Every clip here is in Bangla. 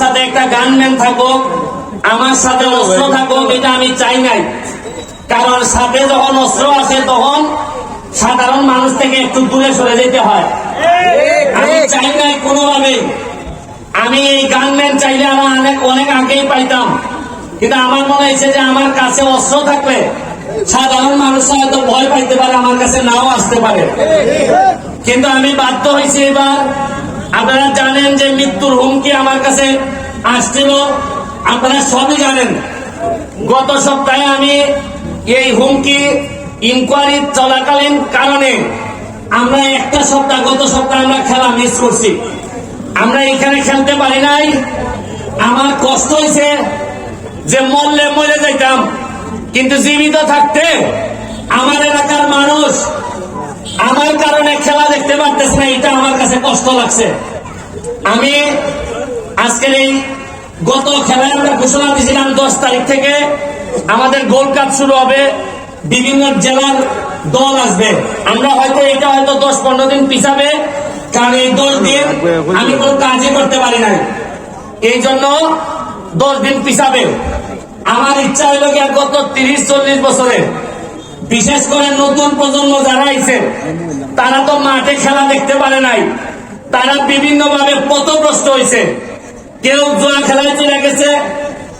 সাথে একটা গানম্যান থাকুক, আমার সাথে অস্ত্র থাকুক, এটা আমি চাই নাই। কারণ সাথে যখন অস্ত্র আসে তখন সাধারণ মানুষ থেকে একটু দূরে সরে যেতে হয়। আমি এই গানম্যান চাইলে আমার অনেক অনেক আগেই পাইতাম। কিন্তু আমার মনে হয়েছে যে আমার কাছে অস্ত্র থাকলে সাধারণ মানুষ হয়তো ভয় পাইতে পারে, আমার কাছে নাও আসতে পারে। কিন্তু আমি বাধ্য হয়েছি এবার আপনারা জানেন যে মৃত্যুর হুমকি আমার কাছে আসছিল। আপনারা সবই জানেন। গত সপ্তাহে আমি এই হুমকি ইনকোয়ারি চলাকালীন কারণে আমরা একটা সপ্তাহ, গত সপ্তাহে আমরা খেলা মিস করছি। আমরা এখানে খেলতে পারি নাই। আমার কষ্ট হয়েছে যে মরলে মরে যাইতাম। কিন্তু জীবিত থাকতে আমার এলাকার মানুষ আমার কারণে খেলা দেখতে পারতেছে না, এটা কষ্ট লাগছে। আমি আজকের এই গত খেলায় আমরা ঘোষণা দিয়েছিলাম দশ তারিখ থেকে আমাদের গোল্ড কাপ শুরু হবে, বিভিন্ন জেলার দল আসবে। আমরা হয়তো এটা হয়তো দশ পনেরো দিন পিছাবে, কারণ এই দশ দিন আমি কোনো কাজই করতে পারি নাই। এই জন্য দশ দিন পিছাবে। আমার ইচ্ছা হইল কি গত তিরিশ, চল্লিশ বছরে, বিশেষ করে নতুন প্রজন্ম যারা আইছে, তারা তো মাঠে খেলা দেখতে পারে নাই। তারা বিভিন্ন ভাবে পথগ্রস্ত হয়েছে। কেউ জোয়া খেলায় চলে গেছে,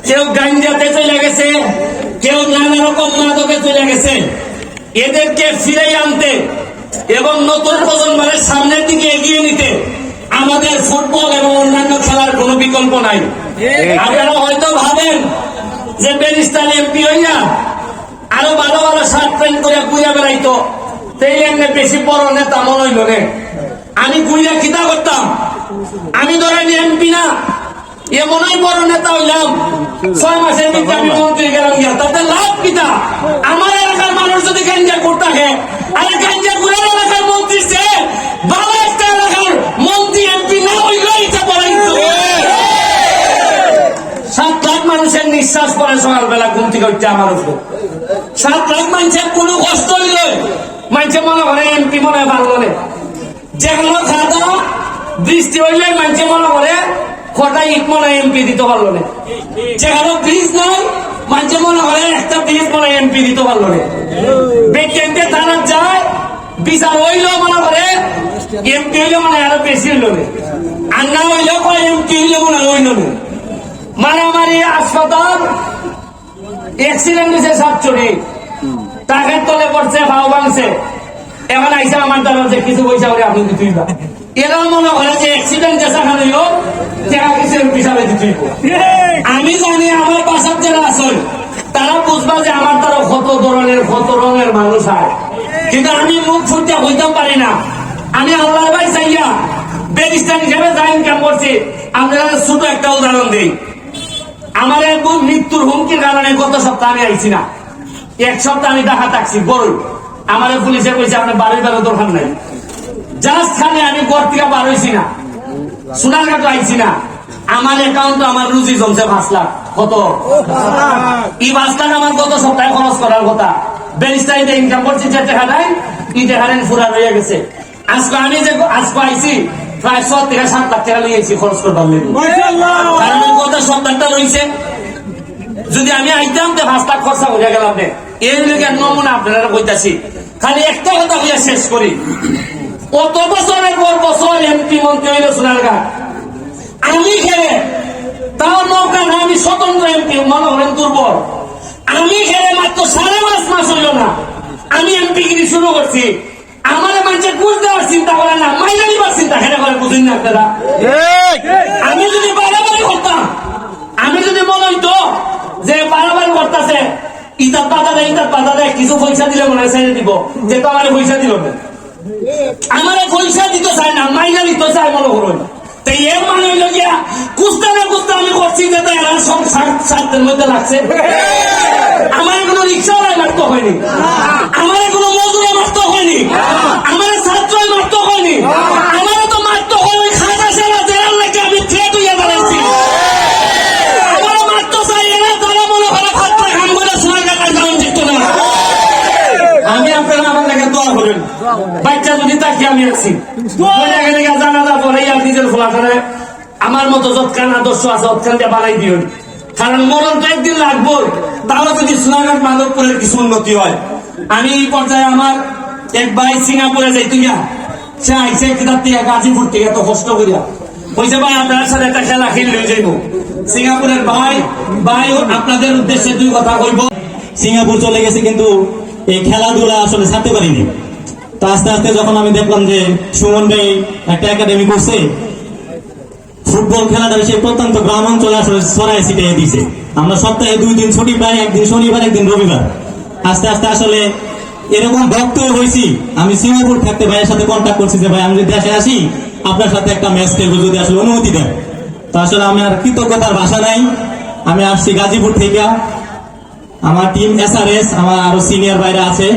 কেউ গাঞ্জাতে চলে গেছে, কেউ নানা রকম মাদকে চলে গেছে। এদেরকে ফিরে আনতে এবং নতুন প্রজন্মের সামনের দিকে এগিয়ে নিতে আমাদের ফুটবল এবং অন্যান্য খেলার কোনো বিকল্প নাই। আপনারা হয়তো ভাবেন যে বেরিস্তার এমপি হইয়া আরও ভালো ভালো শার্ট প্যান্ট করে গুইয়া বেড়াইতো, সেই এমনি বেশি বড় নেতা মনে হইল আমি গুইয়া খিতা করতাম। আমি ধরেন এমপি না এমনই বড় নেতা হইলাম। ছয় লাভ যদি করতে না সাত মানুষের নিঃশ্বাস পরে সকালবেলা ঘুম থেকে উঠছে আমার উপর। সাত লাখ মানুষের কোনো কষ্ট হইল। মানুষে মনে করে, এমপি মনে হয় ভালো যেগুলো দাওয়া বৃষ্টি হইলে মানুষে মনে করে, কটা ইট মনে এমপি দিতে পারল না। যেখানে ব্রিজ নাই, মানুষে মনে করে, একটা ব্রিজ মনে এমপি দিতে পারল না। বেকেন্ডে থানা যায়, বিচার হইলেও মনে করে, এমপি হইলে মনে আরও বেশি হইল না। আর না হইলেও কয়, এমপি হইলে মনে হইল না। মারামারি, হাসপাতাল অ্যাক্সিডেন্ট হয়েছে সাতচুরি টাকার তলে পড়ছে ভাও ভাঙছে। এখন আইসা আমার দ্বারা যে কিছু পয়সা করে আপনি দিতেই বা এরাও মনে করে যে অ্যাক্সিডেন্ট যেসা খান হইল কিছু পিছাবে দিতেই আমি জানি আমার বাসার যারা আসল তারা বুঝবা যে আমার দ্বারা কত ধরনের, কত রঙের মানুষ হয়। কিন্তু আমি মুখ ফুটতে হইতেও পারি না। আমি আল্লাহ ভাই চাইয়া ব্যারিস্টার হিসেবে যা ইনকাম করছি। আপনারা ছোট একটা উদাহরণ দিই। আমার এক মৃত্যুর হুমকির কারণে গত সপ্তাহে আমি আইছি না। এক সপ্তাহ আমি দেখা থাকছি গরু আমার পুলিশে কইছে আপনার বাড়ির বেলা দরকার নাই। জাস্ট খানে আমি গড় থেকে বার হইছি না সোনারঘাট আইছি না আমার অ্যাকাউন্ট আমার রুজি জমছে পাঁচ লাখ। কত? এই পাঁচ লাখ আমার গত সপ্তাহে খরচ করার কথা। ইনকাম করছি যে টাকা নাই এই টাকা নেন ফুরা রয়ে গেছে। আজকে আমি যে আজকে আইছি প্রায় ছ থেকে সাত লাখ টাকা খরচ করবার কারণ গত সপ্তাহটা রয়েছে যদি আমি আইতাম তো পাঁচ লাখ খরচা হয়ে গেলাম এর লেগে নমুনা আপনারা কইতাছি। খালি একটা কথা বুঝে শেষ করি। কত বছরের পর বছর এমপি মন্ত্রী হইল সোনারঘাট আমি খেলে তাও নৌকা না আমি স্বতন্ত্র এমপি মনে হলেন দুর্বল। আমি খেলে মাত্র সাড়ে পাঁচ মাস হইল না। আমি এমপি গিরি শুরু করছি। আমার মানুষের ঘুষ দেওয়ার চিন্তা করে না মাইনা দিবার চিন্তা খেলে করে বুঝিন না আপনারা। আমি যদি বাড়াবাড়ি করতাম আমি যদি মনে হইতো যে বাড়াবাড়ি করতেছে ইতার পাতা দেয় ইতার পাতা দেয় কিছু পয়সা দিলে মনে হয় ছেড়ে দিব। যে তো আমার পয়সা দিল না। আমার পয়সা দিতে চায় না মাইনা দিতে চায় মনে এর মানে হইল গিয়া কুস্তা না কুস্তা আমি করছি যে তাই এরা সব সাত- মধ্যে লাগছে। আমার কোনো রিক্সাওয়ালায় মারতে হয়নি। আমার মতো যৎকান আদর্শ আছে যৎকান দিয়ে বাড়াই দিও কারণ মরণ তো একদিন লাগবো তাহলে যদি সোনাঘাট মাধবপুরের কিছু উন্নতি হয়, আমি এই পর্যায়ে আমার এক ভাই সিঙ্গাপুরে যাই তুই সে আইসে কিতাব থেকে গাজীপুর থেকে, এত কষ্ট করিয়া। বলছে ভাই, আপনার সাথে একটা খেলা খেললে যাইব। সিঙ্গাপুরের ভাই ভাই আপনাদের উদ্দেশ্যে দুই কথা কইব। সিঙ্গাপুর চলে গেছে, কিন্তু এই খেলাধুলা আসলে ছাড়তে পারিনি। তো আস্তে আস্তে যখন আমি দেখলাম যে সুমন ভাই একটা একাডেমি করছে, ফুটবল খেলাটা সে প্রত্যন্ত গ্রাম অঞ্চলে আসলে সরাই ছিটিয়ে দিছে। আমরা সপ্তাহে দুই দিন ছুটি পাই, একদিন শনিবার, একদিন রবিবার। আস্তে আস্তে আসলে এরকম ভক্ত হয়েছি, আমি সিঙ্গাপুর থাকতে ভাইয়ের সাথে কন্ট্যাক্ট করছি যে, ভাই, আমি যদি দেশে আসি, আপনার সাথে একটা ম্যাচ খেলব যদি আসলে অনুমতি দেন। তো আসলে আমি আর কৃতজ্ঞতার ভাষা নাই। আমি আসছি গাজীপুর থেকে। আমার টিম এস আর এস আমার আরও সিনিয়র বাইরে আছে।